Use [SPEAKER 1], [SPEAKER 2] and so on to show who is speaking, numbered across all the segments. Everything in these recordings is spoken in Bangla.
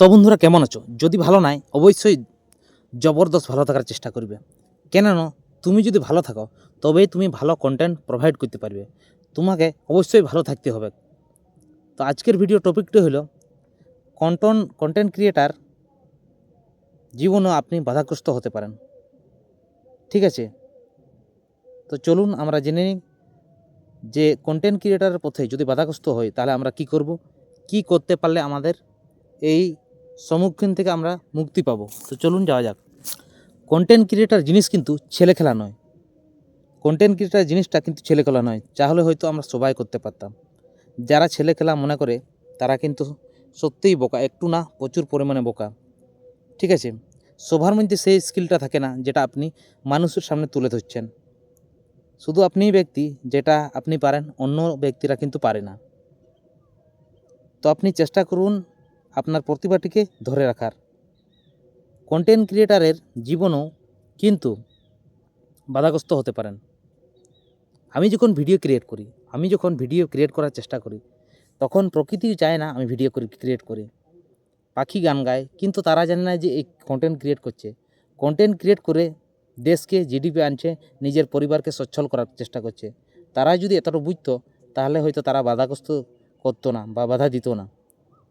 [SPEAKER 1] তো বন্ধুরা, কেমন আছো? যদি ভালো নাই, অবশ্যই জবরদস্ত ভালো থাকার চেষ্টা করবে। কেননা, তুমি যদি ভালো থাকো, তবেই তুমি ভালো কন্টেন্ট প্রোভাইড করতে পারবে। তোমাকে অবশ্যই ভালো থাকতে হবে। তো আজকের ভিডিও টপিকটি হলো কন্টেন্ট কন্টেন্ট ক্রিয়েটার জীবনেও আপনি বাধাগ্রস্ত হতে পারেন। ঠিক আছে? তো চলুন, আমরা জেনে নিই যে কন্টেন্ট ক্রিয়েটারের পথে যদি বাধাগ্রস্ত হই তাহলে আমরা কি করব? কি করতে পারলে আমাদের এই সম্মুখীন থেকে আমরা মুক্তি পাবো। তো চলুন যাওয়া যাক। কন্টেন্ট ক্রিয়েটার জিনিস কিন্তু ছেলে খেলা নয়। কন্টেন্ট ক্রিয়েটার জিনিসটা কিন্তু ছেলে খেলা নয়। তাহলে হয়তো আমরা সবাই করতে পারতাম। যারা ছেলে খেলা মনে করে, তারা কিন্তু সত্যিই বোকা। একটু না, প্রচুর পরিমাণে বোকা। ঠিক আছে? সবার মধ্যে সেই স্কিলটা থাকে না, যেটা আপনি মানুষের সামনে তুলে ধরছেন। শুধু আপনিই ব্যক্তি, যেটা আপনি পারেন, অন্য ব্যক্তিরা কিন্তু পারে না। তো আপনি চেষ্টা করুন আপনার প্রতিভাটিকে ধরে রাখার। কন্টেন্ট ক্রিয়েটারের জীবনও কিন্তু বাধাগ্রস্ত হতে পারেন। আমি যখন ভিডিও ক্রিয়েট করি, আমি যখন ভিডিও ক্রিয়েট করার চেষ্টা করি, তখন প্রকৃতি চায় না আমি ভিডিও করি ক্রিয়েট করি। পাখি গান গায়, কিন্তু তারা জানে না যে এই কন্টেন্ট ক্রিয়েট করছে। কন্টেন্ট ক্রিয়েট করে দেশকে জিডিপি আনছে, নিজের পরিবারকে সচ্ছল করার চেষ্টা করছে। তারা যদি এতটা বুঝতো, তাহলে হয়তো তারা বাধাগ্রস্ত করতো না বা বাধা দিত না।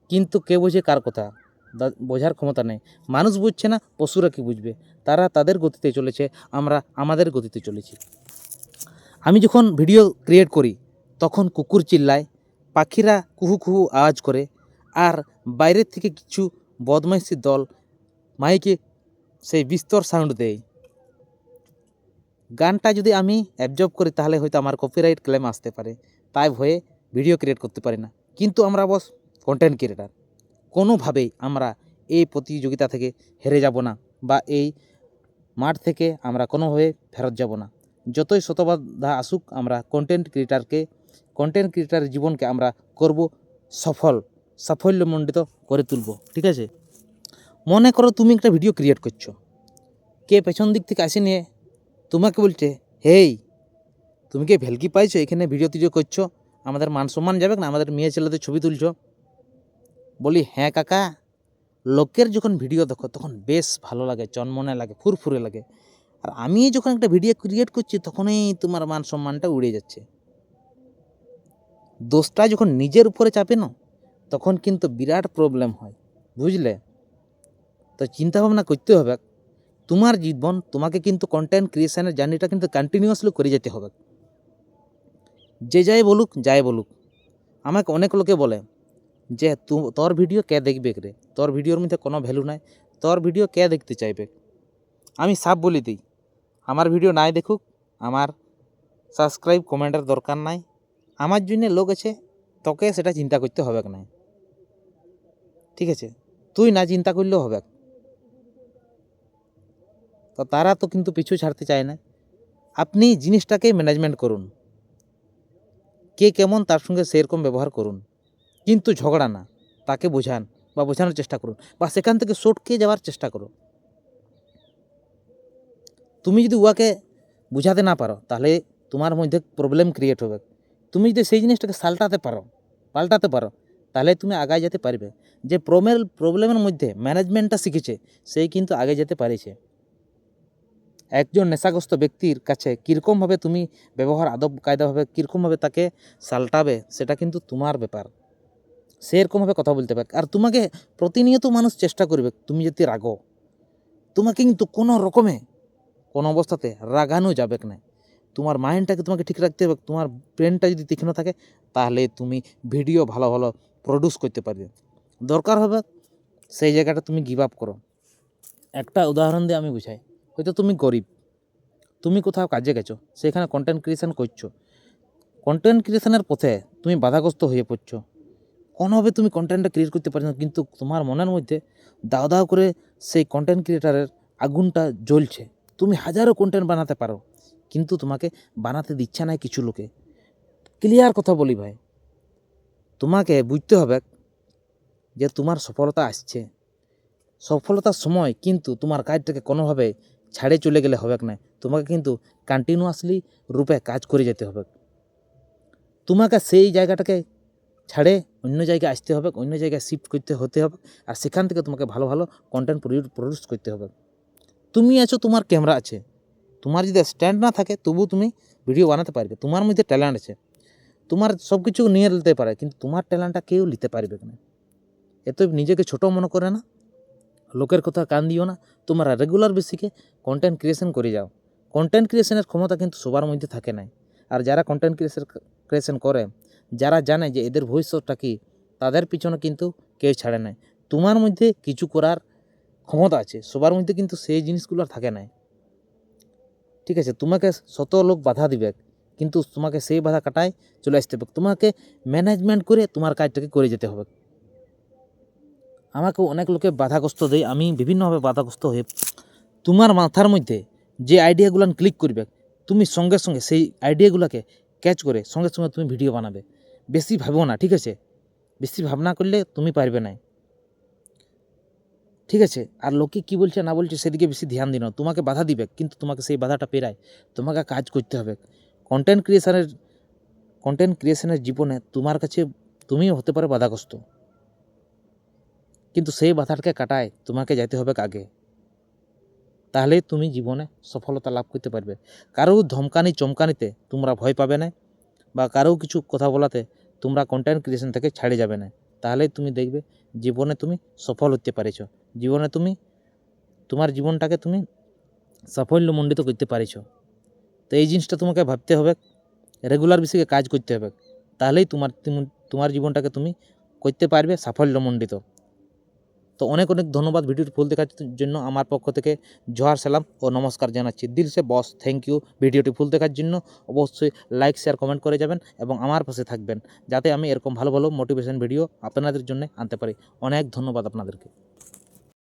[SPEAKER 1] কিন্তু কে বোঝে কার কথা? বোঝার ক্ষমতা নেই। মানুষ বুঝছে না, পশুরা কি বুঝবে? তারা তাদের গতিতে চলেছে, আমরা আমাদের গতিতে চলেছি। আমি যখন ভিডিও ক্রিয়েট করি, তখন কুকুর চিল্লায়, পাখিরা কুহু কুহু আওয়াজ করে, আর বাইরের থেকে কিছু বদমাইশি দল মাইকে সেই বিস্তর সাউন্ড দেয়। গানটা যদি আমি অ্যাবজর্ব করি, তাহলে হয়তো আমার কপিরাইট ক্লেম আসতে পারে। তাই ভয়ে ভিডিও ক্রিয়েট করতে পারি না। কিন্তু আমরা বস কন্টেন্ট ক্রিয়েটার কোনোভাবেই আমরা এই প্রতিযোগিতা থেকে হেরে যাব না বা এই মাঠ থেকে আমরা কোনোভাবে ফেরত যাব না। যতই শতবাধা আসুক, আমরা কন্টেন্ট ক্রিয়েটারকে কন্টেন্ট ক্রিয়েটারের জীবনকে আমরা করব সফল, সাফল্যমণ্ডিত করে তুলব, ঠিক আছে? মনে করো তুমি একটা ভিডিও ক্রিয়েট করছ। কে পেছন দিক থেকে আসে নিয়ে তোমাকে বলছে, হেই, তুমি কি ভেলকি পাইছো? এখানে ভিডিও টিডিও করছ? আমাদের মান সম্মান যাবে না? আমাদের মেয়ে ছেলেদের ছবি তুলছো? বলি হ্যাঁ কাকা, লোকের যখন ভিডিও দেখো, তখন বেশ ভালো লাগে, চনমনে লাগে, ফুরফুরে লাগে। আর আমি যখন একটা ভিডিও ক্রিয়েট করছি, তখনই তোমার মান সম্মানটা উড়ে যাচ্ছে। দোষটা যখন নিজের উপরে চাপে না তখন কিন্তু বিরাট প্রবলেম হয়, বুঝলে? তো চিন্তা ভাবনা করতে হবে। তোমার জীবন, তোমাকে কিন্তু কন্টেন্ট ক্রিয়েশনের জার্নিটা কিন্তু কন্টিনিউয়াসলি করে যেতে হবে। যে যাই বলুক যাই বলুক। আমাকে অনেক লোকে বলে যে তু, তোর ভিডিও কে দেখবে রে? তোর ভিডিওর মধ্যে কোনো ভ্যালু নাই। তোর ভিডিও কে দেখতে চাইবে? আমি সাপ বলে দিই, আমার ভিডিও নাই দেখুক, আমার সাবস্ক্রাইব কমেন্টের দরকার নাই। আমার জন্য লোক আছে, তোকে সেটা চিন্তা করতে হবে না ঠিক আছে? তুই না চিন্তা করলেও হবে। তো তারা তো কিন্তু পিছু ছাড়তে চায় না। আপনি জিনিসটাকে ম্যানেজমেন্ট করুন। কে কেমন তার সঙ্গে সেরকম ব্যবহার করুন। কিন্তু ঝগড়া না। তাকে বোঝান বা বোঝানোর চেষ্টা করুন বা সেখান থেকে সটকে যাওয়ার চেষ্টা করো তুমি যদি উহাকে বুঝাতে না পারো, তাহলে তোমার মধ্যে প্রবলেম ক্রিয়েট হবে। তুমি যদি সেই জিনিসটাকে সাল্টাতে পারো, পাল্টাতে পারো, তাহলে তুমি আগায় যেতে পারবে। যে প্রমের প্রবলেমের মধ্যে ম্যানেজমেন্টটা শিখেছে, সেই কিন্তু আগে যেতে পারেছে। একজন নেশাগ্রস্ত ব্যক্তির কাছে কীরকমভাবে তুমি ব্যবহার, আদব, কায়দাভাবে কীরকমভাবে তাকে সাল্টাবে, সেটা কিন্তু তোমার ব্যাপার। সেরকমভাবে কথা বলতে পারে। আর তোমাকে প্রতিনিয়ত মানুষ চেষ্টা করবে, তুমি যদি রাগো, তোমাকে কিন্তু কোনো রকমে, কোনো অবস্থাতে রাগানো যাবে না। তোমার মাইন্ডটাকে তোমাকে ঠিক রাখতে হবে, তোমার ব্রেনটা যদি তীক্ষ্ণ থাকে, তাহলে তুমি ভিডিও ভালো ভালো প্রডিউস করতে পারবে। দরকার হবে সেই জায়গাটা তুমি গিভ আপ করো। একটা উদাহরণ দিয়ে আমি বুঝাই, হয়তো তুমি গরিব, তুমি কোথাও কাজে গেছো, সেখানে কন্টেন্ট ক্রিয়েশন করছ। কন্টেন্ট ক্রিয়েশনের পথে তুমি বাধাগ্রস্ত হয়ে পড়ছো। কোনোভাবে তুমি কন্টেন্টটা ক্রিয়েট করতে পারছ না, কিন্তু তোমার মনের মধ্যে দাও দাও করে সেই কন্টেন্ট ক্রিয়েটারের আগুনটা জ্বলছে। তুমি হাজারো কন্টেন্ট বানাতে পারো, কিন্তু তোমাকে বানাতে দিচ্ছে না কিছু লোকে। ক্লিয়ার কথা বলি ভাই। তোমাকে বুঝতে হবে যে তোমার সফলতা আসছে। সফলতার সময় কিন্তু তোমার কাজটাকে কোনোভাবে ছাড়ে চলে গেলে হবে না। তোমাকে কিন্তু কন্টিনিউয়াসলি রূপে কাজ করে যেতে হবে। তোমাকে সেই জায়গাটাকে ছাড়ে অন্য জায়গায় আসতে হবে, অন্য জায়গায় শিফট করতে হতে হবে আর সেখান থেকে তোমাকে ভালো ভালো কন্টেন্ট প্রডিউস করতে হবে। তুমি আছো, তোমার ক্যামেরা আছে। তোমার যদি স্ট্যান্ড না থাকে তবু তুমি ভিডিও বানাতে পারবে। তোমার মধ্যে ট্যালেন্ট আছে। তোমার সব কিছু নিয়ে নিতে পারে, কিন্তু তোমার ট্যালেন্টটা কেউ নিতে পারবে না। এত নিজেকে ছোট মনে করে না। লোকের কথা কান দিও না। তোমরা রেগুলার বেসিকে কন্টেন্ট ক্রিয়েশন করে যাও। কন্টেন্ট ক্রিয়েশনের ক্ষমতা কিন্তু সবার মধ্যে থাকে না আর যারা কন্টেন্ট ক্রিয়েশন ক্রিয়েশন করে, যারা জানে যে এদের ভবিষ্যৎটা কী, তাদের পিছনে কিন্তু কেউ ছাড়ে নাই। তোমার মধ্যে কিছু করার ক্ষমতা আছে, সবার মধ্যে কিন্তু সেই জিনিসগুলো আর থাকে না ঠিক আছে, তোমাকে শত লোক বাধা দিবে, কিন্তু তোমাকে সেই বাধা কাটায় চলে আসতে হবে। তোমাকে ম্যানেজমেন্ট করে তোমার কাজটাকে করে যেতে হবে। আমাকে অনেক লোকে বাধাগ্রস্ত দেয়, আমি বিভিন্নভাবে বাধাগ্রস্ত হয়ে তোমার মাথার মধ্যে যে আইডিয়াগুলো ক্লিক করবে, তুমি সঙ্গে সঙ্গে সেই আইডিয়াগুলোকে ক্যাচ করে সঙ্গে সঙ্গে তুমি ভিডিও বানাবে। বেশি ভাবো না, ঠিক আছে? বেশি ভাবনা করলে তুমি পারবে না। ঠিক আছে? আর লোকে কী বলছে না বলছে সেদিকে বেশি ধ্যান দিন তোমাকে বাধা দিবে, কিন্তু তোমাকে সেই বাধাটা পেরায়। তোমাকে কাজ করতে হবে। কন্টেন্ট ক্রিয়েশনের কন্টেন্ট ক্রিয়েশনের জীবনে তোমার কাছে তুমিও হতে পারে বাধাগ্রস্ত। কিন্তু সেই বাধাটাকে কাটায় তোমাকে যেতে হবে আগে তাহলে তুমি জীবনে সফলতা লাভ করতে পারবে। কারও ধমকানি চমকানিতে তোমরা ভয় পাবে না বা কারও কিছু কথা বলাতে তোমরা কন্টেন্ট ক্রিয়েশন থেকে ছাড়ে যাবে না। তাহলে তুমি দেখবে জীবনে তুমি সফল হতে পারিছ। জীবনে তুমি, তোমার জীবনটাকে তুমি সাফল্যমণ্ডিত করতে পারিছ। তো এই জিনিসটা তোমাকে ভাবতে হবে রেগুলার বেসিকে কাজ করতে হবে। তাহলেই তোমার তোমার জীবনটাকে তুমি করতে পারবে সাফল্যমণ্ডিত। তো অনেক অনেক ধন্যবাদ ভিডিওটি ফুল দেখার জন্য আমার পক্ষ থেকে। জোহার সালাম ও নমস্কার জানাচ্ছি। দিলসে বস থ্যাংক ইউ ভিডিওটি ফুল দেখার জন্য অবশ্যই লাইক শেয়ার কমেন্ট করে যাবেন এবং আমার পাশে থাকবেন। যাতে আমি এরকম ভালো ভালো মোটিভেশন ভিডিও আপনাদের জন্য আনতে পারি। অনেক ধন্যবাদ আপনাদেরকে।